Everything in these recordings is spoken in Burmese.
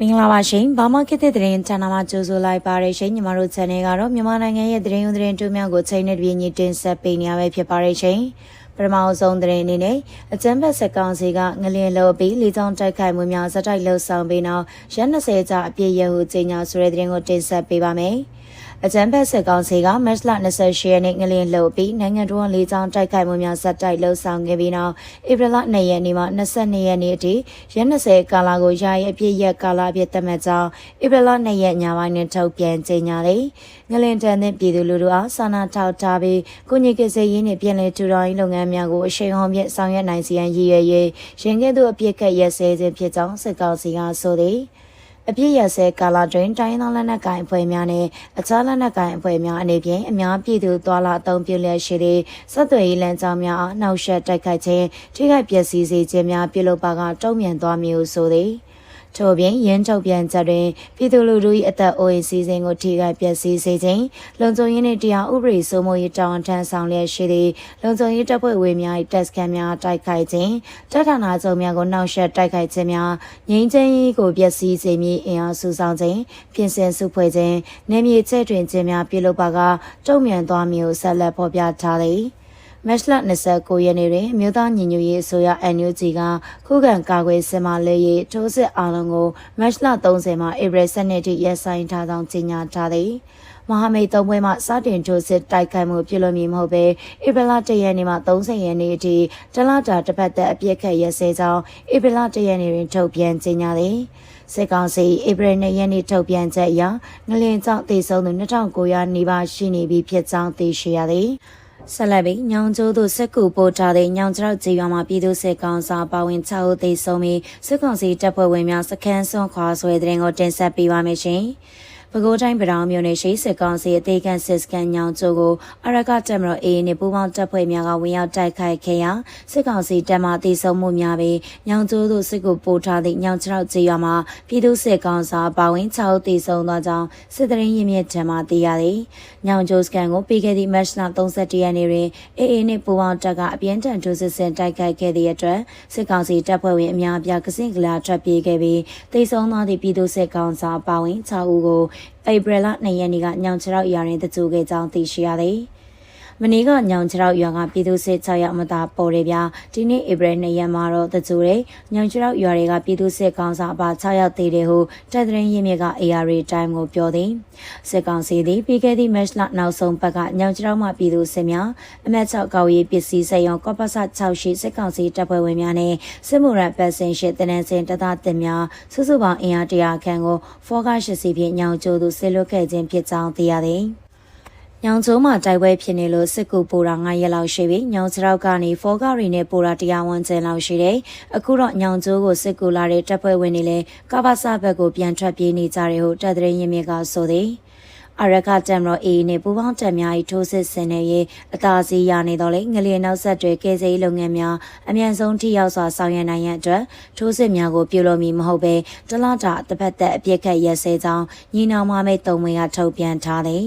မင်္ဂလာပါရှင်ဘာမခေတ်တဲ့သတင်းချန်နယ်မှာကြိုဆိုလိုက်ပါရရှင်ညီမတို့ channel ကတော့မြန်မာနိုင်ငံရဲ့သတင်းဥသတင်းတူများကိုချိန်နဲ့တပြေးညီတင်ဆက်ပေးနေရပဲဖြစ်ပါရရှင်ပထမအဆုံးသတင်းအနေနဲ့အကြမ်းဖက်စက်ကောင်စီကငလျင်လောပြီးလေကြောင်းတိုက်ခိုက်မှုများဇက်တိုက်လှုပ်ဆောင်ပြီးနောက်ရက်20ကြာအပြည့်ရဟုကြေညာဆိုတဲ့သတင်းကိုတင်ဆက်ပေးပါမယ် အကြံဖက်စစ်ကောင်စီကမတ်လ28ရက်နေ့ငလင်းလှုပ်ပြီးနိုင်ငံတော်လေးချောင်းတိုက်ခိုက်မှုများဇက်တိုက်လှုပ်ဆောင်ခဲ့ပြီးနောက်ဧပြီလ2ရက်နေ့မှ22ရက်နေ့အထိရက်20ကာလကိုယာယီအပြည့်ရက်ကာလအဖြစ်သတ်မှတ်ကြောင်းဧပြီလ2ရက်ညပိုင်းတွင်ထုတ်ပြန်ကြေညာလေငလင်းတန်တဲ့ပြည်သူလူထုအားစာနာထောက်ထားပြီးကိုညစ်ကစေးရင်းနှင့်ပြည်လည်ထူထောင်ရေးလုပ်ငန်းများကိုအရှိန်ဟုန်ဖြင့်ဆောင်ရွက်နိုင်စီရန်ရည်ရွယ်၍ရင်ကဲ့သို့အပြည့်ကက်ရက်စဲခြင်းဖြစ်ကြောင်းစစ်ကောင်စီကဆိုသည် အပြည့်ရစဲကာလာတွင်တိုင်းသောလက်နက်ကိုင်အဖွဲ့များနဲ့အခြားလက်နက်ကိုင်အဖွဲ့များအနေဖြင့်အများပြည်သူသွာလာအုံပြုလျက်ရှိသည့်စက်သွေးရေးလမ်းကြောင်းများအားနှောက်ယှက်တိုက်ခိုက်ခြင်းထိခိုက်ပျက်စီးစေခြင်းများပြုလုပ်ပါကတုံ့ပြန်သွားမည်ဟုဆိုသည် ထို့ပြင်ရင်းထုတ်ပြန်ချက်တွင်ပြည်သူလူထု၏အသက်အိုးအိမ်စီစဉ်ကိုထိခိုက်ပျက်စီးစေခြင်းလုံခြုံရေးနှင့်တရားဥပဒေစိုးမိုးရေးတောင်းထမ်းဆောင်လျက်ရှိသည့်လုံခြုံရေးတပ်ဖွဲ့ဝင်များ၏တပ်စခန်းများတိုက်ခိုက်ခြင်းတပ်ဌာနချုပ်များကိုနှောက်ယှက်တိုက်ခိုက်ခြင်းများငြိမ်းချမ်းရေးကိုပျက်စီးစေမည်အင်အားစုဆောင်ခြင်းပြင်ဆင်စုဖွဲ့ခြင်းနေမြေချဲ့တွင်ခြင်းများပြုလုပ်ပါကတုံ့ပြန်သွားမည်ဟုဆက်လက်ဖော်ပြထားသည် မတ်လ29ရက်နေ့တွင်အမျိုးသားညီညွတ်ရေးအစိုးရ NUG ကခုခံကာကွယ်စစ်မှလဲရေးထိုးစစ်အားလုံးကိုမတ်လ30မှာဧပြီ12ရက်ထိရပ်ဆိုင်းထားကြောင်းကြေညာထားသည်မဟာမိတ်သုံးပွဲမှစတင်ထိုးစစ်တိုက်ခိုက်မှုပြုလုပ်မည်မဟုတ်ဘဲဧပြီလ1ရက်နေ့မှ30ရက်နေ့အထိတလတာတစ်ပတ်သက်အပြစ်ခတ်ရက်စဲကြောင်းဧပြီလ1ရက်နေ့တွင်ထုတ်ပြန်ကြေညာသည်စစ်ကောင်စီဧပြီ၂ရက်နေ့ထုတ်ပြန်ချက်အရငလင်ကြောင့်တေဆုံးသူ2900နီးပါးရှိနေပြီဖြစ်ကြောင်းသိရှိရသည် ဆက်လက်ပြီးညောင်ကျိုးသို့စစ်ကူပို့ထားတဲ့ညောင်ကျောက်ကျေးရွာမှာပြည်သူစစ်ကောင်စာပါဝင်6ဦးသေဆုံးပြီးစစ်ကောင်စီတပ်ဖွဲ့ဝင်များစခန်းစွန့်ခွာဆွဲတဲ့ရင်ကိုတင်ဆက်ပေးပါမယ်ရှင်။ ပဲခူးတိုင်းပတောင်မြို့နယ်ရှိစစ်ကောင်စီအသေးခံစစ်စကန်ညောင်ကျိုးကိုအရကတက်မတော်အေးနဲ့ပူးပေါင်းတပ်ဖွဲ့များကဝင်ရောက်တိုက်ခိုက်ခဲ့ရာစစ်ကောင်စီတပ်မှတေဆုံးမှုများပြီးညောင်ကျိုးသို့စစ်ကူပို့ထားသည့်ညောင်ကျောက်ကျေးရွာမှာပြည်သူစစ်ကောင်စာပါဝင်6ဦးသေဆုံးသွားကြောင်းစစ်တရင်ရင်းမြစ်ထံမှသိရသည်။ညောင်ကျိုးစကန်ကိုပြီးခဲ့သည့်မတ်လ31ရက်နေ့တွင်အေးအေးနှင့်ပူးပေါင်းတပ်ကအပြင်းထန်ထိုးစစ်ဆင်တိုက်ခိုက်ခဲ့သည့်အတွက်စစ်ကောင်စီတပ်ဖွဲ့ဝင်အများအပြားကစင့်ကလာထွက်ပြေးခဲ့ပြီးတေဆုံးသွားသည့်ပြည်သူစစ်ကောင်စာပါဝင်6ဦးကိုဧပြီလ2ရက်နေ့ကညောင်ချရောက်ရာတွင်တကြိုခဲ့ကြောင်းသိရှိရသည်။ မနေ့ကညောင်ချရောက်ရွာကပြည်သူစစ်6ရောက်မသာပေါ်တယ်ဗျာဒီနေ့ဧပြီ2ရက်မှာတော့တကြိုတဲ့ညောင်ချရောက်ရွာတွေကပြည်သူစစ်ကောင်စာအပါ6ရောက်သေးတယ်ဟုတပ်သတင်းရင်းမြစ်က AR တိုင်းကိုပြောသည်စစ်ကောင်စီသည်ပြီးခဲ့သည့်မတ်လနောက်ဆုံးပတ်ကညောင်ချရောက်မှပြည်သူစစ်များအမတ်6ကောက်ရေးပစ္စည်းစက်ရုံကော့ပဆ6ရှိစစ်ကောင်စီတပ်ဖွဲ့ဝင်များနဲ့စစ်မှုရန်ပတ်စင်ရှိတနန်စင်တသားတင်များစုစုပေါင်းအင်အား100ခန့်ကိုဖောကား80ဖြင့်ညောင်ကျိုးသူဆေလွတ်ခဲ့ခြင်းဖြစ်ကြောင်းသိရသည် ညောင်ကျုံးမှာတိုက်ပွဲဖြစ်နေလို့စစ်ကူပိုတာ9ရက်လောက်ရှိပြီညောင်စရောက်ကနေဖောကားရီနဲ့ပိုတာတရားဝန်ကျင်လောက်ရှိတယ်အခုတော့ညောင်ကျိုးကိုစစ်ကူလာတဲ့တပ်ဖွဲ့ဝင်တွေလည်းကဘာစာဘက်ကိုပြန်ထွက်ပြေးနေကြတယ်ဟုတပ်သတင်းရင်းမြစ်ကဆိုသည်အရကတမ်ရောအေးနဲ့ပူပေါင်းတက်များ၏ထိုးစစ်ဆင်နေရေးအသာစီးရနေတော့လေငလျင်နောက်ဆက်တွေကဲစေးလုပ်ငန်းများအမြန်ဆုံးထိရောက်စွာဆောင်ရွက်နိုင်ရန်အတွက်ထိုးစစ်များကိုပြုလုပ်မည်မဟုတ်ဘဲတလတာတစ်ဖက်သက်အပြစ်ခတ်ရက်စဲကြောင်းညီနောင်မမိတ်တုံမွေကထုတ်ပြန်ထားသည်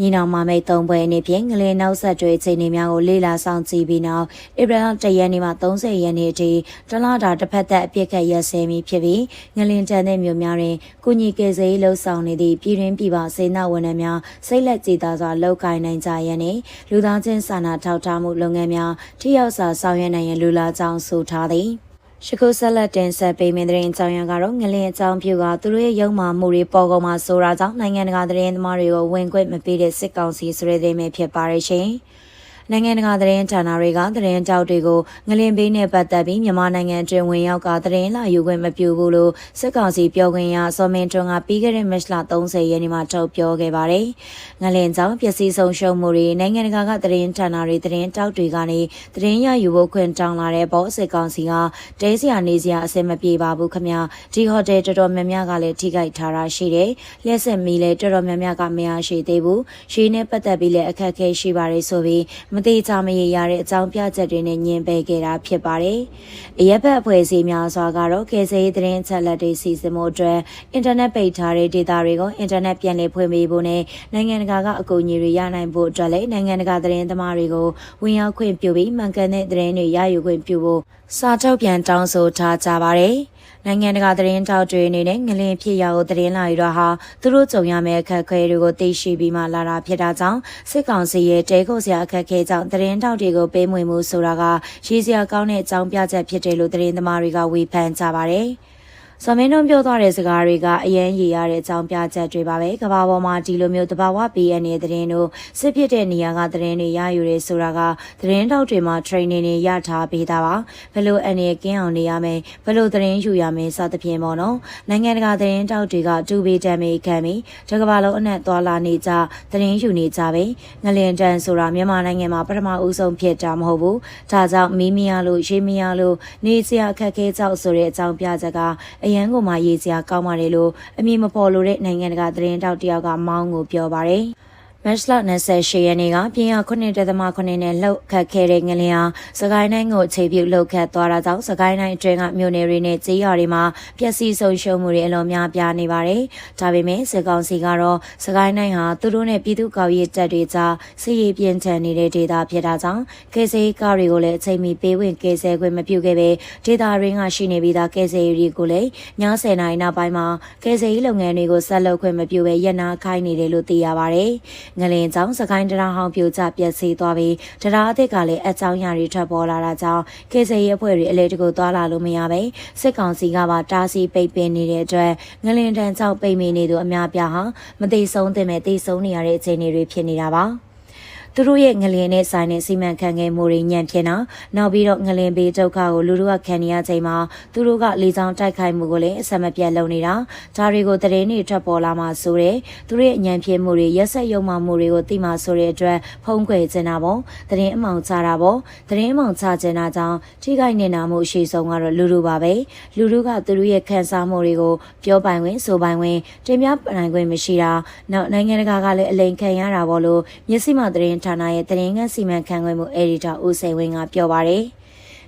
ညီနောင်မမိတ်သုံးပွဲအနေဖြင့်ငလင်နောက်ဆက်တွဲအခြေအနေများကိုလေ့လာဆောင်ကြည့်ပြီးနောက်ဧပြီလ1ရက်နေ့မှ30ရက်နေ့အထိတလတာတစ်ဖက်သက်အပြစ်ခတ်ရက်စဲမည်ဖြစ်ပြီးငလင်တန်တဲ့မြို့များတွင်ကုညီကယ်ဆယ်ရေးလှုပ်ဆောင်နေသည့်ပြည်တွင်းပြည်ပစေနာဝန်ထမ်းများစိတ်လက်ကြည်သာစွာလုပ်ကိုင်နိုင်ကြရန်နှင့်လူသားချင်းစာနာထောက်ထားမှုလုပ်ငန်းများထိရောက်စွာဆောင်ရွက်နိုင်ရန်လူလာကြောင်းဆိုထားသည် ရှကုဆက်လက်တင်ဆက်ပေးမင်းတဲ့ကြောင်ရံကတော့ငလင်အကြောင်းပြုကသူတို့ရဲ့ရုံမှမှုတွေပေါ်ကုန်မှာဆိုတာကြောင့်နိုင်ငံတကာသတင်းသမားတွေကိုဝင်ခွင့်မပေးတဲ့စစ်ကောင်စီဆိုတဲ့သတင်းပဲဖြစ်ပါရဲ့ရှင်။ နိုင်ငံတကာသတင်းဌာနတွေကသတင်းတောက်တွေကိုငလင်ပေးနဲ့ပတ်သက်ပြီးမြန်မာနိုင်ငံတွင်ဝင်ရောက်ကသတင်းလာယူခွင့်မပြုဘူးလို့စစ်ကောင်စီပြောခွင့်ရစောမင်းထွန်းကပြီးခဲ့တဲ့မတ်လ30ရက်နေ့မှာထုတ်ပြောခဲ့ပါတယ်။ငလင်ကြောင့်ပျက်စီးဆုံးရှုံးမှုတွေနိုင်ငံတကာကသတင်းဌာနတွေသတင်းတောက်တွေကနေသတင်းရယူဖို့ခွင့်တောင်းလာတဲ့ပေါ်စစ်ကောင်စီကတဲစရာနေစရာအဆင်မပြေပါဘူးခမ။ဒီဟိုတယ်တော်တော်များများကလည်းထိခိုက်ထားတာရှိတယ်။လျှက်စစ်မီလည်းတော်တော်များများကမရရှိသေးဘူး။ရှင်းနဲ့ပတ်သက်ပြီးလည်းအခက်အခဲရှိပါတယ်ဆိုပြီးမသေးချာမရေရတဲ့အကြောင်းပြချက်တွေနဲ့ညင်ပယ်ခဲ့တာဖြစ်ပါတယ်။အရက်ဘက်အဖွဲ့အစည်းများစွာကတော့ကေဆေးသတင်းချက်လက်တွေစီစဉ်မှုအတွက်အင်တာနက်ပိတ်ထားတဲ့ဒေတာတွေကိုအင်တာနက်ပြန်လည်ဖွင့်ပေးဖို့နဲ့နိုင်ငံတကာကအကူအညီတွေရနိုင်ဖို့အတွက်လည်းနိုင်ငံတကာသတင်းသမားတွေကိုဝင်ရောက်ခွင့်ပြုပြီးမှန်ကန်တဲ့သတင်းတွေရယူခွင့်ပြုဖို့စာထုတ်ပြန်တောင်းဆိုထားကြပါတယ်။ နိုင်ငံတကာသတင်းတောက်တွေအနေနဲ့ငလင်ဖြစ်ရာကိုသတင်းလာယူတော့ဟာသူတို့ကြုံရမယ့်အခက်အခဲတွေကိုသိရှိပြီးမှလာတာဖြစ်တာကြောင့်စစ်ကောင်စီရဲ့တဲခုတ်စရာအခက်အခဲကြောင့်သတင်းတောက်တွေကိုပေးမွေမှုဆိုတာကရည်စရာကောင်းတဲ့အကြောင်းပြချက်ဖြစ်တယ်လို့သတင်းသမားတွေကဝေဖန်ကြပါတယ်။ ဇမင်းတို့ပြောသွားတဲ့စကားတွေကအရန်ရည်ရတဲ့အကြောင်းပြချက်တွေပါပဲကဘာပေါ်မှာဒီလိုမျိုးတဘာဝ BN ရဲ့သတင်းတို့စစ်ဖြစ်တဲ့နေရာကသတင်းတွေရယူရဲဆိုတာကသတင်းတောက်တွေမှာ training တွေရထားပေးတာပါဘယ်လိုအနေကင်းအောင်နေရမယ်ဘယ်လိုသတင်းယူရမယ်စသဖြင့်ပေါ့နော်နိုင်ငံတကာသတင်းတောက်တွေကတူဘေးတံမေခံပြီးတကဘာလုံးအနက်သွားလာနေကြသတင်းယူနေကြပဲငလင်တန်ဆိုတာမြန်မာနိုင်ငံမှာပထမဦးဆုံးဖြစ်တာမဟုတ်ဘူးဒါကြောင့်မီးမရလို့ရေးမရလို့နေစရာအခက်ခဲကြောက်ဆိုတဲ့အကြောင်းပြချက်ကအရန်ကိုမှရေးစရာကောင်းပါတယ်လို့အမည်မဖော်လို့တဲ့နိုင်ငံတကာသတင်းတောက်တယောက်ကမောင်းကိုပြောပါတယ်။ မတ်လ28ရက်နေ့ကပြင်းရ9.9နဲ့လှုပ်ခတ်ခဲ့တဲ့ငလျင်ဟာစကိုင်းတိုင်းကိုအခြေပြုလှုပ်ခတ်သွားတာကြောင့်စကိုင်းတိုင်းအတွင်းကမြို့နယ်တွေနဲ့ကြေးရွာတွေမှာပျက်စီးဆုံးရှုံးမှုတွေအလွန်များပြားနေပါတယ်။ဒါပေမဲ့စစ်ကောင်စီကတော့စကိုင်းတိုင်းဟာသူတို့နဲ့ပြည်သူ့ကောက်ရေးတပ်တွေကြားစစ်ရေးပြင်းထန်နေတဲ့ဒေသဖြစ်တာကြောင့်ကေဆေးကားတွေကိုလည်းအချိန်မီပေးဝင်ကေဆဲခွင့်မပြုခဲ့ပဲဒေသရင်းကရှိနေပြီးသားကေဆေးတွေကိုလည်းည10နာရီနောက်ပိုင်းမှာကေဆေးလုပ်ငန်းတွေကိုဆက်လုပ်ခွင့်မပြုဘဲရနာခိုင်းနေတယ်လို့သိရပါတယ်။ငလင်ကြောင့်စကိုင်းတရားဟောင်းပြိုကျပျက်စီးသွားပြီးတရားအသစ်ကလည်းအကြောင်းအရာတွေထွက်ပေါ်လာတာကြောင့်ကေဆေးရဲအဖွဲ့တွေအလဲတကူသွားလာလို့မရပဲစစ်ကောင်စီကပါတားဆီးပိတ်ပင်နေတဲ့အတွက်ငလင်တန်ကြောင့်ပိတ်မိနေသူအများပြားဟာမသိဆုံးသင့်မဲ့သိဆုံးနေရတဲ့အခြေအနေတွေဖြစ်နေတာပါ။ သူတို့ရဲ့ငလျင်နဲ့ဆိုင်တဲ့စီမံခန့်ခွဲမှုတွေညံ့ဖြစ်တာနောက်ပြီးတော့ငလျင်ဘေးဒုက္ခကိုလူတို့ကခံနေရချိန်မှာသူတို့ကလေကြောင်းတိုက်ခိုက်မှုကိုလည်းအဆက်မပြတ်လုပ်နေတာဒါတွေကိုတရင်တွေထွက်ပေါ်လာမှဆိုတဲ့သူတို့ရဲ့ညံ့ဖြစ်မှုတွေရက်ဆက်ယုံမှမှုတွေကိုသိမှဆိုတဲ့အတွက်ဖုံးကွယ်ကျင်တာပေါ့တရင်အမောင်ချတာပေါ့တရင်အမောင်ချကျင်တာကြောင့်ထိခိုက်နေတာမှုအရှိဆုံးကတော့လူလူပါပဲလူလူကသူတို့ရဲ့ခံစားမှုတွေကိုပြောပိုင်ဝင်ဆိုပိုင်ဝင်တင်ပြနိုင်ခွင့်မရှိတာနောက်နိုင်ငံတကာကလည်းအလိန်ခံရတာပေါ့လို့မျက်စိမှတရင်ဌာနရဲ့တရင်ငန်းစီမံခန့်ခွဲမှုအယ်ဒီတာဦးစိန်ဝင်းကပြောပါရယ်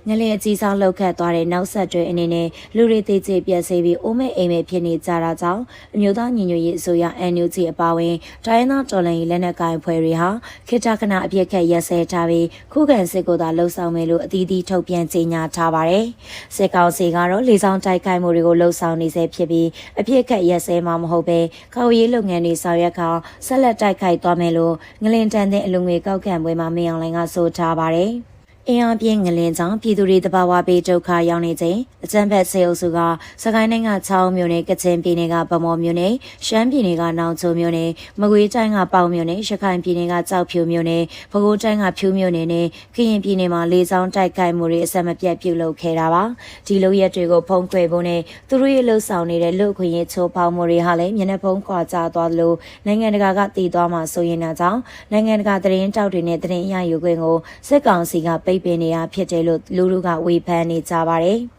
ငလျင်အကြီးစားလောက်ခတ်သွားတဲ့နောက်ဆက်တွဲအနေနဲ့လူတွေသေးချေပြက်စေးပြီးအိုးမဲ့အိမ်မဲ့ဖြစ်နေကြတာကြောင့်အမျိုးသားညီညွတ်ရေးအစိုးရ NUG အပါအဝင်တိုင်းသားတော်လှန်ရေးလက်နက်ကိုင်ဖွဲ့တွေဟာခေတ္တခဏအပြစ်ခတ်ရက်စဲထားပြီးခုခံစစ်ကိုသာလှုပ်ဆောင်မယ်လို့အသီးသီးထုတ်ပြန်ကြေညာထားပါတယ်။စစ်ကောင်စီကတော့လေဆောင်တိုက်ခိုက်မှုတွေကိုလှုပ်ဆောင်နေဆဲဖြစ်ပြီးအပြစ်ခတ်ရက်စဲမှာမဟုတ်ပဲကောက်ရေးလုပ်ငန်းတွေဆောင်ရွက်ခါဆက်လက်တိုက်ခိုက်သွားမယ်လို့ငလင်တန်တဲ့အလူငွေကောက်ခံပွဲမှာမင်းအောင်လိုင်ကဆိုထားပါတယ်။ အင်အားပြင်းငလင်ကြောင့်ပြည်သူတွေတဘာဝပေးဒုက္ခရောက်နေချိန်အကြမ်းဖက်ဆေးအုပ်စုကစကိုင်းတိုင်းကချောင်းမြို့နယ်ကချင်ပြည်နယ်ကဗမော်မြို့နယ်ရှမ်းပြည်နယ်ကနောင်ချုံမြို့နယ်မကွေးတိုင်းကပေါင်မြို့နယ်ရခိုင်ပြည်နယ်ကကြောက်ဖြူမြို့နယ်ပဲခူးတိုင်းကဖြူမြို့နယ်နဲ့ကရင်ပြည်နယ်မှာလေဆောင်တိုက်ခိုက်မှုတွေအဆက်မပြတ်ပြုလုပ်ခဲ့တာပါဒီလိုရက်တွေကိုဖုံးကွယ်ဖို့နဲ့သူတို့ရဲ့လှုပ်ဆောင်နေတဲ့လူခွင့်ရေးချိုးဖောက်မှုတွေဟာလည်းမျက်နှာဖုံးခွာကြသွားလို့နိုင်ငံတကာကတည်သွားမှဆိုရင်တော့ကြောင့်နိုင်ငံတကာသတင်းတောက်တွေနဲ့သတင်းအရယူခွင့်ကိုစစ်ကောင်စီကပိတ်ပင်နေတာဖြစ်တယ်လို့လူလူကဝေဖန်နေကြပါတယ်။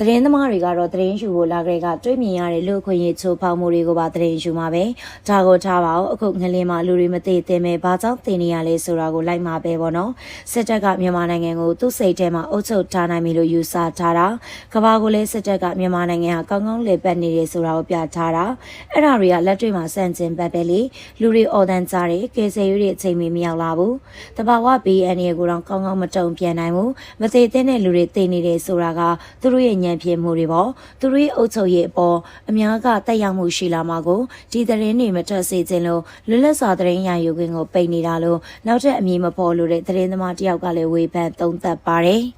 သတင်းသမားတွေကတော့သတင်းယူဖို့လာကြတဲ့ကတွေ့မြင်ရတဲ့လူခွင့်ရေးချိုးဖောက်မှုတွေကိုပါသတင်းယူမှာပဲဒါကိုထားပါအောင်အခုငလင်းမှာလူတွေမသိသင်မဲ့ဘာကြောင့်တင်နေရလဲဆိုတာကိုလိုက်မှာပဲပေါ့နော်စစ်တပ်ကမြန်မာနိုင်ငံကိုသူ့စိတ်ထဲမှာအုပ်ချုပ်ထားနိုင်ပြီလို့ယူဆထားတာကဘာကိုလည်းစစ်တပ်ကမြန်မာနိုင်ငံဟာကောင်းကောင်းလေပတ်နေတယ်ဆိုတာကိုပြထားတာအဲ့ဒါတွေကလက်တွေ့မှာစန့်ကျင်ဘက်ပဲလေလူတွေအော်တန်ကြတယ်ကေဆေရွတွေအချိန်မီမရောက်လာဘူးတဘာဝ BN ရဲ့ကိုတော့ကောင်းကောင်းမတုံပြန်နိုင်ဘူးမသိတဲ့လူတွေသိနေတယ်ဆိုတာကသူတို့ရဲ့ဉာဏ်ဖြစ်မှုတွေပေါ့သူတို့ရဲ့အုပ်ချုပ်ရေးအပေါ်အများကတက်ရောက်မှုရှိလာမှာကိုဒီသတင်းတွေမထွက်စေခြင်းလို့လွတ်လပ်စွာသတင်းရယူခွင့်ကိုပိတ်နေတာလို့နောက်ထပ်အမည်မဖော်လို့တဲ့သတင်းသမားတယောက်ကလည်းဝေဖန်သုံးသပ်ပါတယ်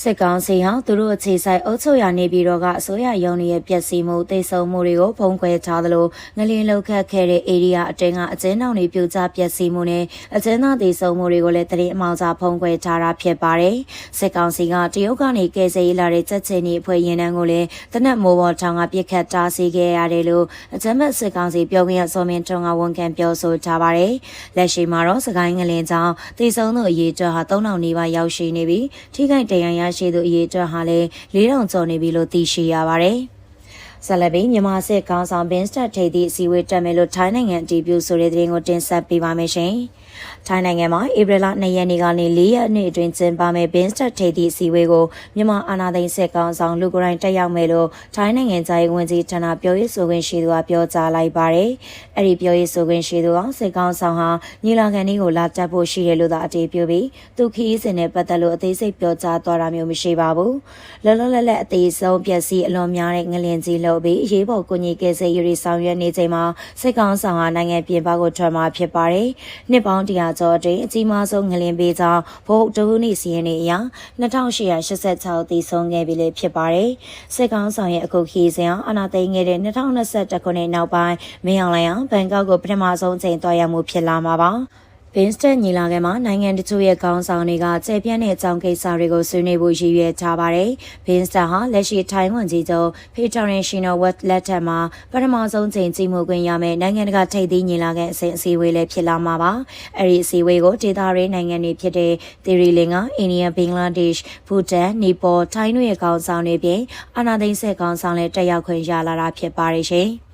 စစ်ကောင်စီဟာသူတို့အခြေဆိုင်အုပ်ချုပ်ရနေပြီးတော့ကအစိုးရရုံးရဲ့ပြက်စီမှုတိတ်ဆုံမှုတွေကိုဖုံးကွယ်ထားသလိုငလင်းလောက်ခတ်ခဲ့တဲ့ area အတွင်းကအကျဉ်းထောင်တွေပြိုကျပျက်စီးမှုနဲ့အကျဉ်းသားတိတ်ဆုံမှုတွေကိုလည်းတရင်အမောင်စာဖုံးကွယ်ထားတာဖြစ်ပါတယ်။စစ်ကောင်စီကတရုတ်ကနေကယ်ဆယ်ရေးလာတဲ့ချက်ချင်းဤအဖွဲ့ရင်တန်းကိုလည်းတနက်မိုးပေါ်ထောင်ကပြစ်ခတ်တားဆီးခဲ့ရတယ်လို့အကြမ်းဖက်စစ်ကောင်စီပြောခွင့်ရစောမင်းထွန်းကဝန်ခံပြောဆိုထားပါတယ်။လက်ရှိမှာတော့စကိုင်းငလင်းကြောင့်တိတ်ဆုံသူအရေးအတွက်ဟာ3000နီးပါးရောက်ရှိနေပြီးထိခိုက်ဒဏ်ရာရရှိသူအရေးအတွက်ဟာလည်း4000ကျော်နေပြီလို့သိရှိရပါတယ်။ဆလဘီမြန်မာစစ်ကောင်ဆောင်ဘင်းစတက်ထိပ်သည့်အစည်းအဝေးတက်မယ်လို့ထိုင်းနိုင်ငံအတည်ပြုဆိုတဲ့သတင်းကိုတင်ဆက်ပေးပါမယ်ရှင်။။ ထိုင်းနိုင်ငံမှာဧပြီလ2ရက်နေ့ကနေ4ရက်နေ့အတွင်းကျင်းပမယ့် BIMSTEC ထိပ်သီးအစည်းအဝေးကိုမြန်မာအာဏာသိမ်းစစ်ကောင်ဆောင်လူကိုယ်တိုင်တက်ရောက်မယ်လို့ထိုင်းနိုင်ငံသားရေးဝန်ကြီးဌာနပြောရေးဆိုခွင့်ရှိသူကပြောကြားလိုက်ပါတယ်။အဲ့ဒီပြောရေးဆိုခွင့်ရှိသူကစစ်ကောင်ဆောင်ဟာညီလာခံလေးကိုလာတက်ဖို့ရှိတယ်လို့သာအတည်ပြုပြီးသူခီးစဉ်နဲ့ပတ်သက်လို့အသေးစိတ်ပြောကြားသွားတာမျိုးမရှိပါဘူး။လောလောလတ်လတ်အသေးဆုံးပျက်စီးအလွန်များတဲ့ငလျင်ကြီးလို့ပြီးအရေးပေါ်ကူညီကယ်ဆယ်ရေးဆောင်ရွက်နေချိန်မှာစစ်ကောင်ဆောင်ဟာနိုင်ငံပြင်ပကိုထွက်မှာဖြစ်ပါတယ်။နှစ်ပေါင်းတရာကျော်အတွင်းအကြီးမားဆုံးငလင်ပေးကြောင်းဗုဒ္ဓဟူးနေ့စီးရင်နေအရ2886တည်ဆုံးခဲ့ပြီလေဖြစ်ပါတယ်။စစ်ကောင်ဆောင်ရဲ့အခုခီးစဉ်ဟာအနာသိမ်းခဲ့တဲ့2021ခုနှစ်နောက်ပိုင်းမင်းအောင်လှိုင်အောင်ဘန်ကောက်ကိုပထမဆုံးချိန်တွားရမှုဖြစ်လာမှာပါ။ ဘင်းစတက်ညီလာခံမှာနိုင်ငံတချို့ရဲ့ခေါင်းဆောင်တွေကကျေပြန့်တဲ့အကြောင်းကိစ္စတွေကိုဆွေးနွေးဖို့ရည်ရွယ်ထားပါတယ်။ဘင်းစတက်ဟာလက်ရှိထိုင်းဝန်ကြီးချုပ်ဖေတာရင်ရှင်နိုဝတ်လက်ထက်မှာပထမဆုံးချိန်ကြီးမှုခွင့်ရမယ့်နိုင်ငံတကာထိပ်သီးညီလာခံအစဉ်အစည်းအဝေးလည်းဖြစ်လာမှာပါ။အဲဒီအစည်းအဝေးကိုဒေသရင်းနိုင်ငံတွေဖြစ်တဲ့သီရီလင်ကအိန္ဒိယဘင်္ဂလားဒေ့ရှ်ဘူတန်နီပေါ်ထိုင်းတို့ရဲ့ခေါင်းဆောင်တွေပြင်အာနာသိန်းဆက်ခေါင်းဆောင်လည်းတက်ရောက်ခွင့်ရလာတာဖြစ်ပါတယ်ရှင်။